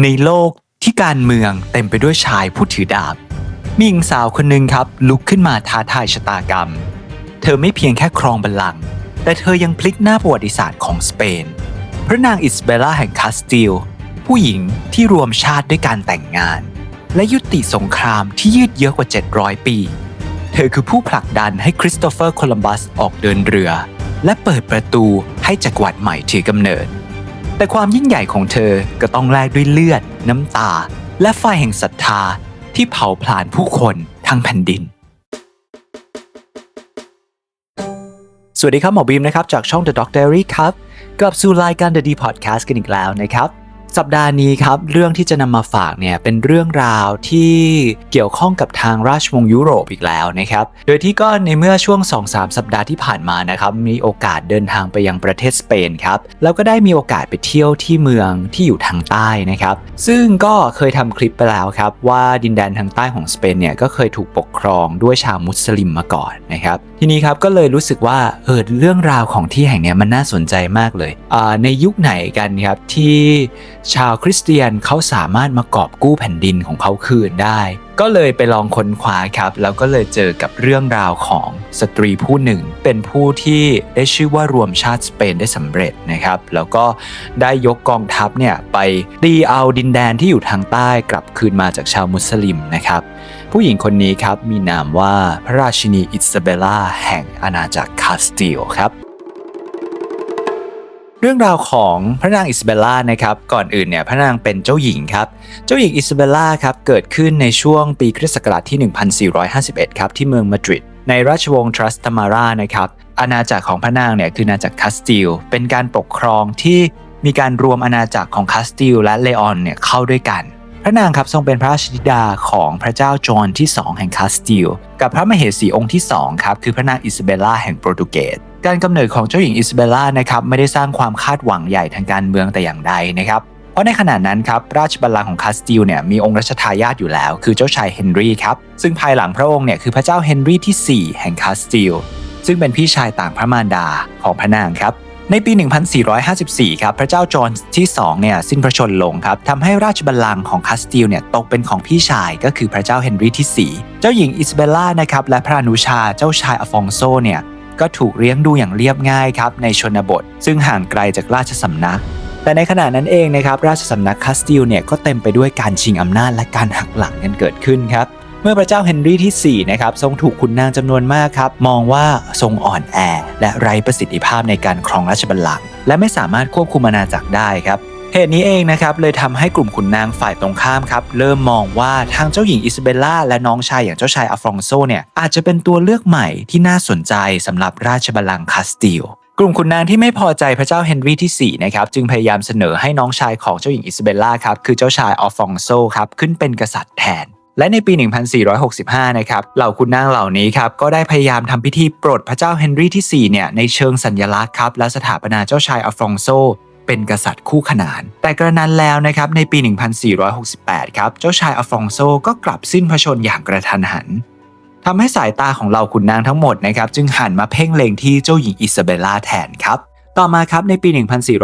ในโลกที่การเมืองเต็มไปด้วยชายผู้ถือดาบ มีหญิงสาวคนหนึ่งครับลุกขึ้นมาท้าทายชะตากรรม เธอไม่เพียงแค่ครองบัลลังก์แต่เธอยังพลิกหน้าประวัติศาสตร์ของสเปน พระนางอิสเบล่าแห่งคาสติล ผู้หญิงที่รวมชาติด้วยการแต่งงาน และยุติสงครามที่ยืดเยื้อกว่า 700 ปี เธอคือผู้ผลักดันให้คริสโตเฟอร์โคลัมบัสออกเดินเรือ และเปิดประตูให้จักรวรรดิใหม่ถือกำเนิด แต่ความยิ่งใหญ่ของเธอก็ต้องแลกด้วยเลือด น้ำตา และไฟแห่งศรัทธาที่เผาผลาญผู้คนทั้งแผ่นดิน สวัสดีครับ หมอบีมนะครับ จากช่อง The Doctor Diary ครับกลับสู่รายการ The D Podcast กันอีกแล้วนะครับ สัปดาห์นี้ครับเรื่องที่จะนำมาฝากเนี่ยเป็นเรื่องราวที่เกี่ยวข้องกับทางราชวงศ์ยุโรปอีกแล้วนะครับ โดยที่ก็ในเมื่อช่วง 2-3 สัปดาห์ที่ผ่านมานะครับมีโอกาสเดินทางไปยังประเทศสเปนครับแล้วก็ได้มีโอกาสไปเที่ยวที่เมืองที่อยู่ทางใต้นะครับ ซึ่งก็เคยทำคลิปไปแล้วครับว่าดินแดนทางใต้ของสเปนเนี่ยก็เคยถูกปกครองด้วยชาวมุสลิมมาก่อนนะครับ ทีนี้ครับก็เลยรู้สึกว่าเออเรื่องราวของที่แห่งนี้มันน่าสนใจมากเลยในยุคไหนกันครับที่ชาวคริสเตียนเขาสามารถมากอบกู้แผ่นดินของเขาคืนได้ ก็เลยไปลองค้นคว้าครับ แล้วก็เลยเจอกับเรื่องราวของสตรีผู้หนึ่ง เป็นผู้ที่ได้ชื่อว่ารวมชาติสเปนได้สำเร็จนะครับ แล้วก็ได้ยกกองทัพเนี่ยไปตีเอาดินแดนที่อยู่ทางใต้กลับคืนมาจากชาวมุสลิมนะครับ ผู้หญิงคนนี้ครับมีนามว่าพระราชินีอิซาเบล่าแห่งอาณาจักรคาสติลครับ เรื่องราวของพระนางอิซาเบลล่านะครับก่อนอื่นเนี่ยพระนางเป็นเจ้าหญิงครับเจ้าหญิงอิซาเบลล่าครับเกิดขึ้นในช่วงปีคริสต์ศักราชที่ 1451 ครับที่เมืองมาดริดในราชวงศ์ทรัสตามารานะครับอาณาจักรของพระนางเนี่ยคืออาณาจักรคาสติลเป็นการปกครองที่มีการรวมอาณาจักรของคาสติลและเลออนเนี่ยเข้าด้วยกัน พระนางครับทรงเป็นพระราชธิดาของพระเจ้าจอห์นที่ 2 แห่งคาสติลกับพระมเหสีองค์ที่2ครับคือพระนางอิซาเบลล่าแห่งโปรตุเกส การกำเนิดของเจ้าหญิงอิซาเบลล่านะครับไม่ได้สร้างความคาดหวังใหญ่ทางการเมืองแต่อย่างใดนะครับ เพราะในขณะนั้นครับราชบัลลังก์ของคาสติลเนี่ยมีองค์รัชทายาทอยู่แล้ว คือเจ้าชายเฮนรี่ครับซึ่งภายหลังพระองค์เนี่ยคือพระเจ้าเฮนรี่ที่ 4 แห่งคาสติลซึ่งเป็นพี่ชายต่างพระมารดาของพระนางครับในปี 1454 ครับพระเจ้าจอห์นที่ 2 เนี่ยสิ้นพระชนลงครับทำให้ราชบัลลังก์ของคาสติลเนี่ยตกเป็นของพี่ชายก็คือพระเจ้าเฮนรี่ที่ 4 เจ้าหญิงอิซาเบลล่านะครับและพระอนุชาเจ้าชายอฟองโซเนี่ย ก็ถูกเลี้ยงดูอย่างเรียบง่ายครับในชนบท ซึ่งห่างไกลจากราชสำนัก แต่ในขณะนั้นเองนะครับราชสำนักคาสติลเนี่ยก็เต็มไปด้วยการชิงอำนาจและการหักหลังกันเกิดขึ้นครับเมื่อพระเจ้าเฮนรี่ที่ 4 นะครับ ทรงถูกขุนนางจำนวนมากครับ มองว่าทรงอ่อนแอ และไร้ประสิทธิภาพในการครองราชบัลลังก์และไม่สามารถควบคุมอาณาจักรได้ครับ เหตุนี้เองนะครับเลยทำให้กลุ่มขุนนางฝ่ายตรงข้ามครับเริ่มมองว่าทางเจ้าหญิงอิซาเบลล่าและน้องชายอย่างเจ้าชายอัฟรองโซเนี่ยอาจจะเป็นตัวเลือกใหม่ที่น่าสนใจสำหรับราชบัลลังก์คาสติลกลุ่มขุนนางที่ไม่พอใจพระเจ้าเฮนรี่ที่ 4 นะครับ จึงพยายามเสนอให้น้องชายของเจ้าหญิงอิซาเบลล่าครับ คือเจ้าชายอัลฟองโซครับ ขึ้นเป็นกษัตริย์แทน และในปี 1465 นะครับ เหล่าขุนนางเหล่านี้ครับ ก็ได้พยายามทำพิธีปลดพระเจ้าเฮนรี่ที่ 4 เนี่ย ในเชิงสัญลักษณ์ครับ และสถาปนาเจ้าชายอัลฟองโซ เป็นกษัตริย์คู่ขนาน แต่กระนั้นแล้วนะครับในปี 1468 ครับ เจ้าชายอัลฟองโซก็กลับสิ้นพระชนม์อย่างกระทันหันทำให้สายตาของเราขุนนางทั้งหมดนะครับจึงหันมาเพ่งเล็งที่เจ้าหญิงอิซาเบลล่าแทนครับต่อมาครับในปี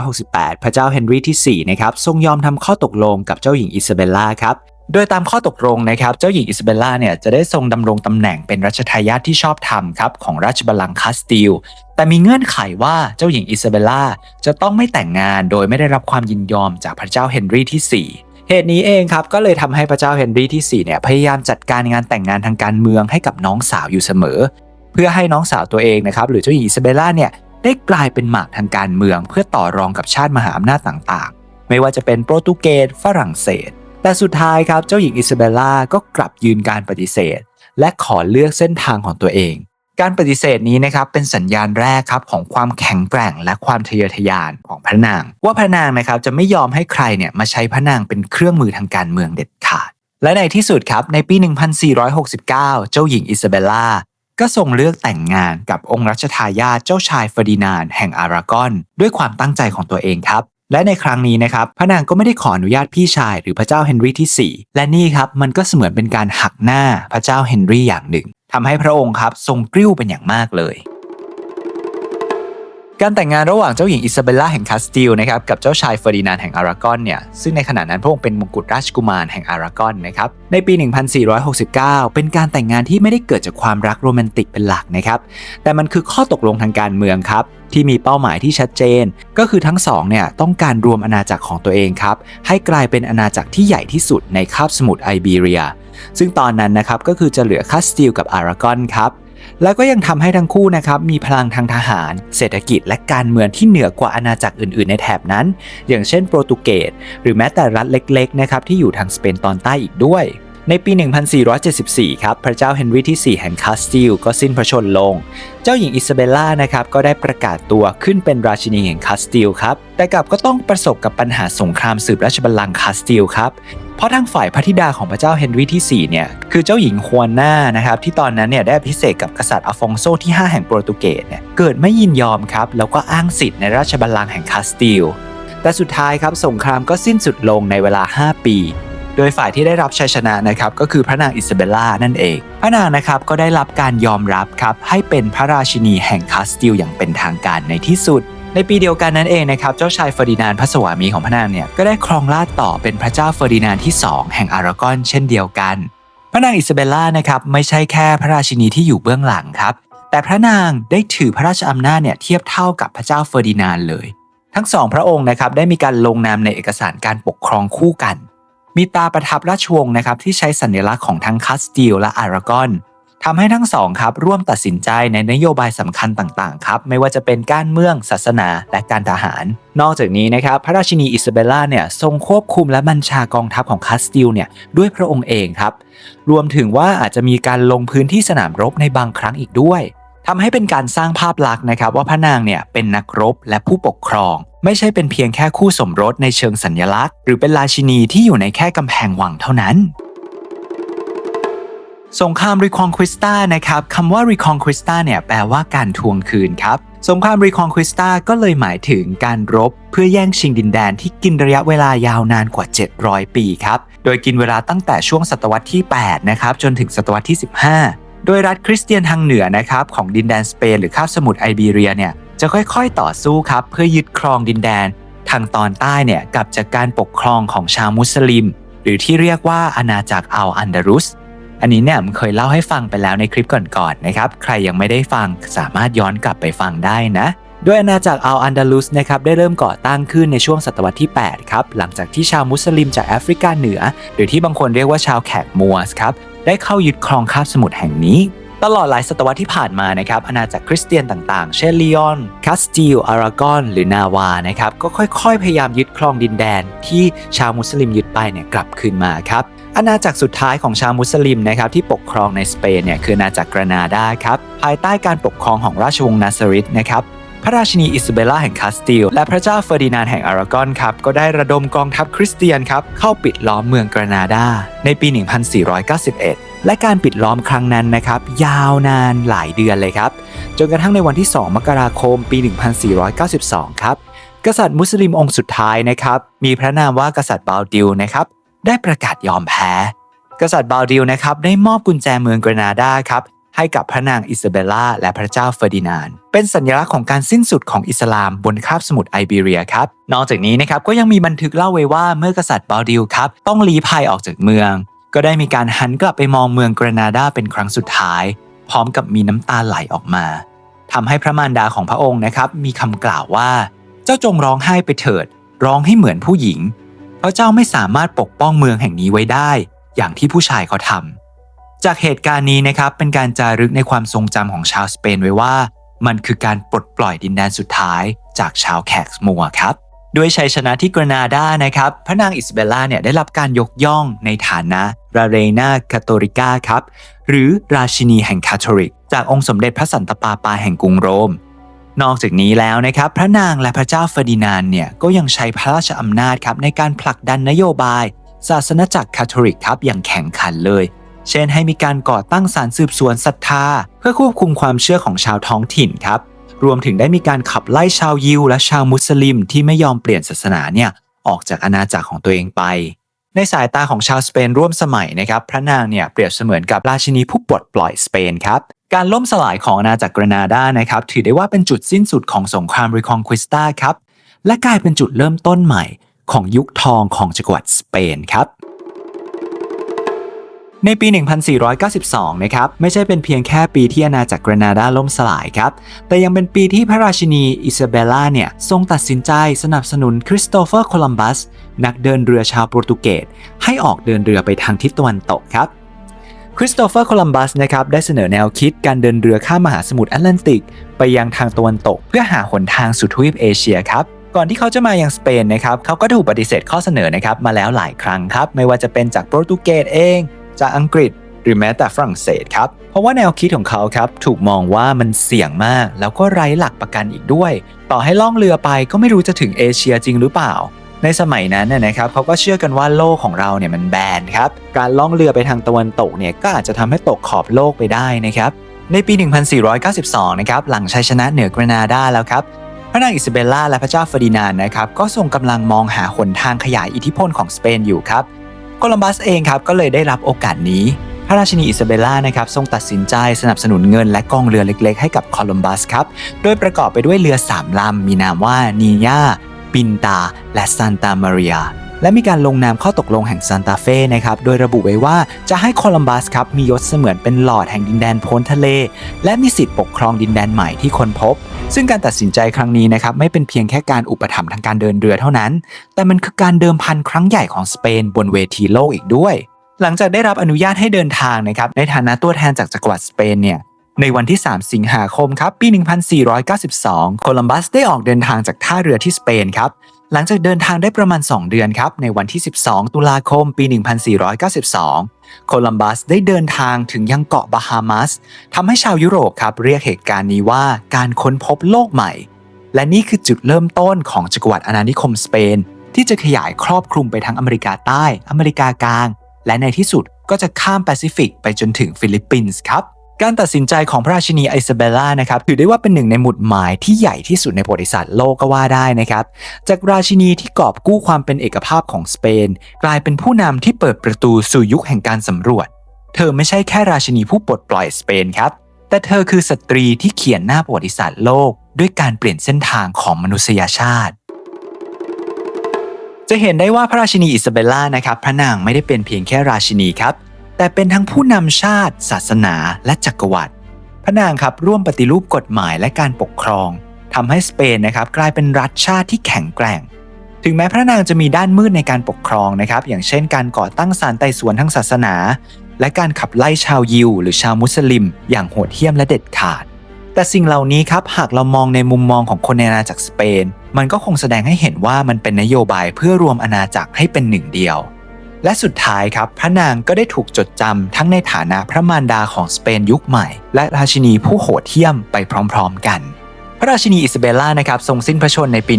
1468 พระเจ้าเฮนรี่ที่ 4 นะครับทรงยอมทำข้อตกลงกับเจ้าหญิงอิซาเบลล่าครับ โดยตามข้อตกลงนะครับเจ้าหญิงอิซาเบลล่าเนี่ยจะได้ทรงดำรงตำแหน่งเป็นรัชทายาทที่ชอบธรรมครับของราชบัลลังก์คาสติล แต่มีเงื่อนไขว่าเจ้าหญิงอิซาเบลล่าจะต้องไม่แต่งงานโดยไม่ได้รับความยินยอมจากพระเจ้าเฮนรี่ที่ 4เหตุนี้เองครับก็เลยทำให้พระเจ้าเฮนรี่ที่ 4 เนี่ยพยายามจัดการงานแต่งงานทางการเมืองให้กับน้องสาวอยู่เสมอ เพื่อให้น้องสาวตัวเองนะครับหรือเจ้าหญิงอิซาเบลล่าเนี่ยได้กลายเป็นหมากทางการเมือง เพื่อต่อรองกับชาติมหาอำนาจต่างๆ ไม่ว่าจะเป็นโปรตุเกสฝรั่งเศส แต่สุดท้ายครับเจ้าหญิงอิซาเบลล่าก็กลับยืนการปฏิเสธ และขอเลือกเส้นทางของตัวเอง การปฏิเสธนี้นะครับเป็นสัญญาณแรกครับของความแข็งแกร่งและความทะเยอทะยานของพระนาง ว่าพระนางนะครับจะไม่ยอมให้ใครเนี่ยมาใช้พระนางเป็นเครื่องมือทางการเมืองเด็ดขาด และในที่สุดครับในปี 1469 เจ้าหญิงอิซาเบลล่าก็ทรงเลือกแต่งงานกับองค์รัชทายาทเจ้าชายเฟอร์ดินานด์แห่งอารากอน ด้วยความตั้งใจของตัวเองครับ และในครั้งนี้นะครับพระนางก็ไม่ได้ขออนุญาตพี่ชาย หรือพระเจ้าเฮนรี่ที่ 4 และนี่ครับมันก็เสมือนเป็นการหักหน้าพระเจ้าเฮนรี่อย่างหนึ่งทำให้พระองค์ครับทรงกริ้วเป็นอย่างมากเลย การแต่งงานระหว่างเจ้าหญิงอิซาเบลล่าแห่งคาสติลนะครับกับเจ้าชายเฟอร์ดินานแห่งอารากอนเนี่ยซึ่งในขณะนั้นพระองค์เป็นมงกุฎราชกุมารแห่งอารากอนนะครับในปี 1469 เป็นการแต่งงานที่ไม่ได้เกิดจากความรักโรแมนติกเป็นหลักนะครับแต่มันคือข้อตกลงทางการเมืองครับที่มีเป้าหมายที่ชัดเจน ก็คือทั้งสองเนี่ยต้องการรวมอาณาจักรของตัวเองครับให้กลายเป็นอาณาจักรที่ใหญ่ที่สุดในคาบสมุทรไอเบียซึ่งตอนนั้นนะครับก็คือจะเหลือคาสติลกับอารากอนครับ แล้วก็ยังทำให้ทั้งคู่นะครับมีพลังทางทหาร เศรษฐกิจและการเมืองที่เหนือกว่าอาณาจักรอื่น ๆ ในแถบนั้น อย่างเช่นโปรตุเกสหรือแม้แต่รัฐเล็ก ๆ นะครับที่อยู่ทางสเปนตอนใต้อีกด้วย ในปี 1474 ครับ พระเจ้าเฮนรีที่ 4 แห่งคาสติลก็สิ้นพระชนลง เจ้าหญิงอิซาเบลล่านะครับก็ได้ประกาศตัวขึ้นเป็นราชินีแห่งคาสติลครับ แต่กลับก็ต้องประสบกับปัญหาสงครามสืบราชบัลลังก์คาสติลครับ ราะทางฝ่ายพระธิดาของพระเจ้าเฮนรีที่4เนี่ยคือเจ้าหญิงฮวน่านะครับที่ตอนนั้นเนี่ยได้พิเศษกับกษัตริย์อฟองโซที่ 5 แห่งโปรตุเกสเนี่ยเกิดไม่ยินยอมครับแล้วก็อ้างสิทธิ์ในราชบัลลังก์แห่งคาสติลแต่สุดท้ายครับสงครามก็สิ้นสุดลงในเวลา 5 ปี โดยฝ่ายที่ได้รับชัยชนะนะครับก็คือพระนางอิซาเบลล่านั่นเอง พระนางนะครับก็ได้รับการยอมรับครับให้เป็นพระราชินีแห่งคาสติลอย่างเป็นทางการในที่สุด ในปีเดียวกันนั้นเองนะครับ เจ้าชายเฟอร์ดินานด์พระสวามีของพระนางเนี่ย ก็ได้ครองราชต่อเป็นพระเจ้าเฟอร์ดินานด์ที่ 2 แห่งอารากอนเช่นเดียวกัน พระนางอิซาเบลล่านะครับไม่ใช่แค่พระราชินีที่อยู่เบื้องหลังครับ แต่พระนางได้ถือพระราชอำนาจเนี่ยเทียบเท่ากับพระเจ้าเฟอร์ดินานด์เลย ทั้งสองพระองค์นะครับได้มีการลงนามในเอกสารการปกครองคู่กัน มีตาประทับราชวงศ์นะครับที่ใช้สัญลักษณ์ของทั้งคาสติลและอารากอน ทำให้ทั้งสองครับร่วมตัดสินใจในนโยบายสำคัญต่างๆครับไม่ว่าจะเป็นการเมืองศาสนาและการทหาร นอกจากนี้นะครับพระราชินีอิซาเบลล่าเนี่ยทรงควบคุมและบัญชากองทัพของคาสติลเนี่ยด้วยพระองค์เองครับรวมถึงว่าอาจจะมีการลงพื้นที่สนามรบในบางครั้งอีกด้วยทำให้เป็นการสร้างภาพลักษณ์นะครับว่าพระนางเนี่ยเป็นนักรบและผู้ปกครอง ไม่ใช่เป็นเพียงแค่คู่สมรสในเชิงสัญญลักษณ์ หรือเป็นราชินีที่อยู่ในแค่กำแพงวังเท่านั้น สงคราม Reconquista นะครับคำว่า Reconquista เนี่ยแปลว่าการทวงคืนครับ สงคราม Reconquista ก็เลยหมายถึงการรบ เพื่อแย่งชิงดินแดนที่กินระยะเวลายาวนานกว่า 700 ปีครับ โดยกินเวลาตั้งแต่ช่วงศตวรรษที่ 8 นะครับ จนถึงศตวรรษที่ 15 โดยรัฐคริสเตียนทางเหนือนะครับของดินแดนสเปนหรือคาบสมุทรไอเบเรียเนี่ยจะค่อยๆ ต่อสู้ครับเพื่อยึดครองดินแดน ทางตอนใต้เนี่ยกับจากการปกครองของชาวมุสลิม หรือที่เรียกว่าอาณาจักรอัลอันดารุส อันนี้เนี่ยผมเคยเล่าให้ฟังไปแล้วในคลิปก่อนๆนะครับ ใครยังไม่ได้ฟังสามารถย้อนกลับไปฟังได้นะโดยอาณาจักรอัลอันดาลุสนะครับได้เริ่มก่อตั้งขึ้นในช่วงศตวรรษที่ 8 ครับ หลังจากที่ชาวมุสลิมจากแอฟริกาเหนือ หรือที่บางคนเรียกว่าชาวแขกมัวสครับ ได้เข้ายึดครองคาบสมุทรแห่งนี้ ตลอดหลายศตวรรษที่ผ่านมานะครับอาณาจักรคริสเตียนต่างๆ เช่นลีออนคาสติลอารากอน หรือนาวานะครับก็ค่อยๆ พยายามยึดครองดินแดน ที่ชาวมุสลิมยึดไปเนี่ยกลับคืนมาครับ อาณาจักรสุดท้ายของชาวมุสลิมนะครับที่ปกครองในสเปนเนี่ยคืออาณาจักรกรานาดาครับภายใต้การปกครองของราชวงศ์นาซาริตนะครับพระราชินีอิซาเบลล่าแห่งคาสติลและพระเจ้าเฟอร์ดินานแห่งอารากอนครับก็ได้ระดมกองทัพคริสเตียนครับเข้าปิดล้อมเมืองกรานาดาในปี 1491 และการปิดล้อมครั้งนั้นนะครับยาวนานหลายเดือนเลยครับจนกระทั่งในวันที่ 2 มกราคม ปี 1492 ครับกษัตริย์มุสลิมองค์สุดท้ายนะครับมีพระนามว่ากษัตริย์บาลดิลนะครับ ได้ประกาศยอมแพ้ กษัตริย์บาลดิลนะครับได้มอบกุญแจเมืองกรานาดาครับให้กับพระนางอิซาเบลล่าและพระเจ้าเฟอร์ดินาน เป็นสัญลักษณ์ของการสิ้นสุดของอิสลามบนคาบสมุทรไอเบเรียครับ นอกจากนี้นะครับก็ยังมีบันทึกเล่าไว้ว่าเมื่อกษัตริย์บาลดิลครับต้องลี้ภัยออกจากเมือง ก็ได้มีการหันกลับไปมองเมืองกรานาดาเป็นครั้งสุดท้าย พร้อมกับมีน้ำตาไหลออกมาทำให้พระมารดาของพระองค์นะครับมีคำกล่าวว่า เจ้าจงร้องไห้ไปเถิด ร้องให้เหมือนผู้หญิง พราะเจ้าไม่สามารถปกป้องเมืองแห่งนี้ไว้ได้ อย่างที่ผู้ชายเขาทำจากเหตุการณ์นี้นะครับเป็นการจารึกในความทรงจำของชาวสเปนไว้ว่า มันคือการปลดปล่อยดินแดนสุดท้ายจากชาวแขกมัวครับด้วยชัยชนะที่กรนาดานะครับ พระนางอิสเบลล่าเนี่ยได้รับการยกย่องในฐานะราเรนาคาโตริกาครับ หรือราชินีแห่งคาทอลิก จากองค์สมเด็จพระสันตะปาปาแห่งกรุงโรม นอกจากนี้แล้วนะครับพระนางและพระเจ้าเฟอร์ดินานด์เนี่ยก็ยังใช้พระราชอำนาจครับในการผลักดันนโยบาย ศาสนจักรคาทอลิกครับอย่างแข่งขันเลย เช่นให้มีการก่อตั้งศาลสืบสวนศรัทธา เพื่อควบคุมความเชื่อของชาวท้องถิ่นครับรวมถึงได้มีการขับไล่ชาวยิวและชาวมุสลิม ที่ไม่ยอมเปลี่ยนศาสนาเนี่ยออกจากอาณาจักรของตัวเองไป ในสายตาของชาวสเปนร่วมสมัยนะครับพระนางเนี่ยเปรียบเสมือนกับราชินีผู้ปลดปล่อยสเปนครับ การล่มสลายของอาณาจักรกรนาดานะครับถือได้ว่าเป็นจุดสิ้นสุดของสงครามรีคอนควิสตาครับและกลายเป็นจุดเริ่มต้นใหม่ของยุคทองของจักรวรรดิสเปนครับในปี 1492 นะครับ ไม่ใช่เป็นเพียงแค่ปีที่อาณาจักรกรนาดาล่มสลายครับ แต่ยังเป็นปีที่พระราชินีอิซาเบลล่าเนี่ย ทรงตัดสินใจสนับสนุนคริสโตเฟอร์โคลัมบัส นักเดินเรือชาวโปรตุเกสให้ออกเดินเรือไปทางทิศตะวันตกครับ คริสโตเฟอร์โคลัมบัสนะครับได้เสนอแนวคิดการเดินเรือข้ามมหาสมุทรแอตแลนติก ไปยังทางตะวันตก เพื่อหาหนทางสู่ทวีปเอเชียครับก่อนที่เขาจะมายังสเปนนะครับเขาก็ถูกปฏิเสธข้อเสนอนะครับมาแล้วหลายครั้งครับ ไม่ว่าจะเป็นจากโปรตุเกสเอง จากอังกฤษ หรือแม้แต่ฝรั่งเศสครับ เพราะว่าแนวคิดของเขาครับถูกมองว่ามันเสี่ยงมาก แล้วก็ไร้หลักประกันอีกด้วย ต่อให้ล่องเรือไปก็ไม่รู้จะถึงเอเชียจริงหรือเปล่า ในสมัยนั้นนะครับเขาก็เชื่อกันว่าโลกของเราเนี่ยมันแบนครับ การล่องเรือไปทางตะวันตกเนี่ยก็อาจจะทำให้ตกขอบโลกไปได้นะครับ ในปี 1492 นะครับหลังชัยชนะเหนือกรนาดาแล้วครับพระนางอิซาเบลล่าและพระเจ้าเฟอร์ดินานนะครับก็ส่งกำลังมองหาหนทางขยายอิทธิพลของสเปนอยู่ครับโคลัมบัสเองครับก็เลยได้รับโอกาสนี้ พระราชินีอิซาเบลล่านะครับทรงตัดสินใจสนับสนุนเงินและกองเรือเล็กๆ ให้กับโคลัมบัสครับ โดยประกอบไปด้วยเรือ3ลำมีนามว่านีญา ปินตา และซานตามาริอาและมีการลงนามข้อตกลงแห่งซานตาเฟ่นะครับ โดยระบุไว้ว่าจะให้โคลัมบัสครับมียศเสมือนเป็นหลอดแห่งดินแดนพ้นทะเล และมีสิทธิ์ปกครองดินแดนใหม่ที่ค้นพบ ซึ่งการตัดสินใจครั้งนี้นะครับไม่เป็นเพียงแค่การอุปถัมภ์ทางการเดินเรือเท่านั้น แต่มันคือการเดิมพันครั้งใหญ่ของสเปนบนเวทีโลกอีกด้วย หลังจากได้รับอนุญาตให้เดินทางนะครับในฐานะตัวแทนจากจักรวรรดิสเปนเนี่ย ในวันที่ 3 สิงหาคมครับปี 1492 โคลัมบัสได้ออกเดินทางจากท่าเรือที่สเปนครับ หลังจากเดินทางได้ประมาณ 2 เดือนครับ ในวันที่ 12 ตุลาคมปี 1492 โคลัมบัสได้เดินทางถึงยังเกาะบาฮามัสทำให้ชาวยุโรปครับ เรียกเหตุการณ์นี้ว่าการค้นพบโลกใหม่ และนี่คือจุดเริ่มต้นของจักรวรรดิอาณานิคมสเปน ที่จะขยายครอบคลุมไปทั้งอเมริกาใต้ อเมริกากลาง และในที่สุดก็จะข้ามแปซิฟิกไปจนถึงฟิลิปปินส์ครับ การตัดสินใจของพระราชินีไอซาเบลล่านะครับถือได้ว่าเป็นหนึ่งในหมุดหมายที่ใหญ่ที่สุดในประวัติศาสตร์โลกก็ว่าได้นะครับจากราชินีที่กอบกู้ความเป็นเอกภาพของสเปน กลายเป็นผู้นำที่เปิดประตูสู่ยุคแห่งการสำรวจ เธอไม่ใช่แค่ราชินีผู้ปลดปล่อยสเปนครับแต่เธอคือสตรีที่เขียนหน้าประวัติศาสตร์โลก ด้วยการเปลี่ยนเส้นทางของมนุษยชาติจะเห็นได้ว่าพระราชินีอิซาเบลล่านะครับ พระนางไม่ได้เป็นเพียงแค่ราชินีครับ แต่เป็นทั้งผู้นำชาติ ศาสนาและจักรวรรดิพระนางครับร่วมปฏิรูปกฎหมายและการปกครองทำให้สเปนนะครับกลายเป็นรัฐชาติที่แข็งแกร่ง ถึงแม้พระนางจะมีด้านมืดในการปกครองนะครับอย่างเช่นการก่อตั้งศาลไต่สวนทั้งศาสนา และการขับไล่ชาวยิว หรือชาวมุสลิม อย่างโหดเหี้ยมและเด็ดขาด แต่สิ่งเหล่านี้ครับหากเรามองในมุมมองของคนในอาณาจักรสเปน มันก็คงแสดงให้เห็นว่ามันเป็นนโยบายเพื่อรวมอาณาจักรให้เป็นหนึ่งเดียว และสุดท้ายครับ พระนางก็ได้ถูกจดจำทั้งในฐานะพระมารดาของสเปนยุคใหม่ และราชินีผู้โหดเหี้ยมไปพร้อมๆกัน พระราชินีอิซาเบลล่านะครับทรงสิ้นพระชนในปี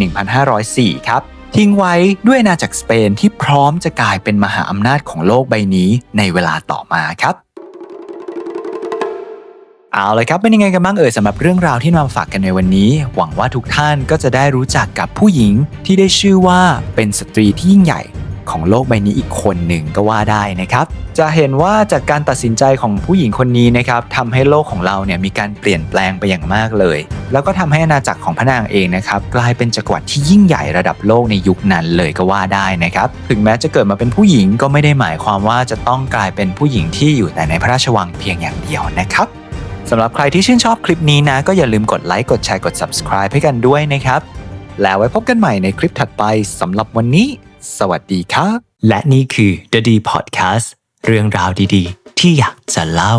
1504 ครับ ทิ้งไว้ด้วยอาณาจักสเปนที่พร้อมจะกลายเป็นมหาอำนาจของโลกใบนี้ในเวลาต่อมาครับเอาเลยครับเป็นยังไงกันบ้างเอ่ยสำหรับเรื่องราวที่นำมาฝากกันในวันนี้ หวังว่าทุกท่านก็จะได้รู้จักกับผู้หญิงที่ได้ชื่อว่าเป็นสตรีที่ยิ่งใหญ่ ของโลกใบนี้อีกคนหนึ่งก็ว่าได้นะครับ จะเห็นว่าจากการตัดสินใจของผู้หญิงคนนี้นะครับทำให้โลกของเราเนี่ยมีการเปลี่ยนแปลงไปอย่างมากเลย แล้วก็ทำให้อาณาจักรของพระนางเองนะครับกลายเป็นจักรวรรดิที่ยิ่งใหญ่ระดับโลกในยุคนั้นเลยก็ว่าได้นะครับ ถึงแม้จะเกิดมาเป็นผู้หญิงก็ไม่ได้หมายความว่าจะต้องกลายเป็นผู้หญิงที่อยู่แต่ในพระราชวังเพียงอย่างเดียวนะครับสำหรับใครที่ชื่นชอบคลิปนี้นะ ก็อย่าลืมกดไลค์กดแชร์กด subscribe ให้กันด้วยนะครับ แล้วไว้พบกันใหม่ในคลิปถัดไปสำหรับวันนี้ สวัสดีครับ และนี่คือ The D Podcast เรื่องราวดีๆ ที่อยากจะเล่า